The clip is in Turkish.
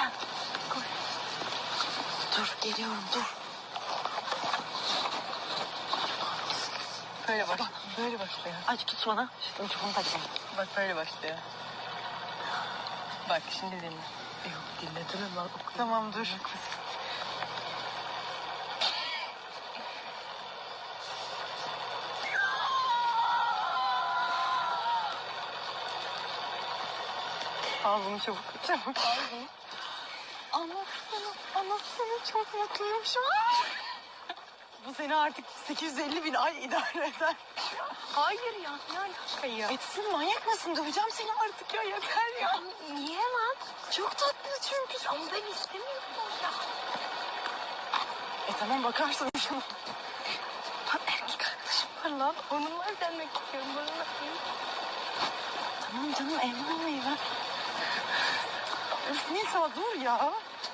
Koşacağım. Koş. Dur geliyorum dur. Böyle baş. Böyle başlıyor. Aç tut bana. Şu mikrofonu takacağım. Bak böyle başlıyor. Bak şimdi dinle. Yok dinledim lan. Oku. Tamam dur. Bunu çabuk. Çabuk bunu. Anlatsana. Anlatsana çok mutluyum şu an. Bu seni artık 850 bin ay idare eder. Hayır ya. Ne alaka ya? Etsin manyak mısın? Döveceğim seni artık ya yeter ya. Niye lan? Çok tatlı çünkü. Ama ben istemiyorum ya. E tamam bakarsın şuna. Lan erkek arkadaşım var lan. Onunla evlenmek istiyorum. Bana Tamam canım evlenmeyi. Öf neyse dur ya.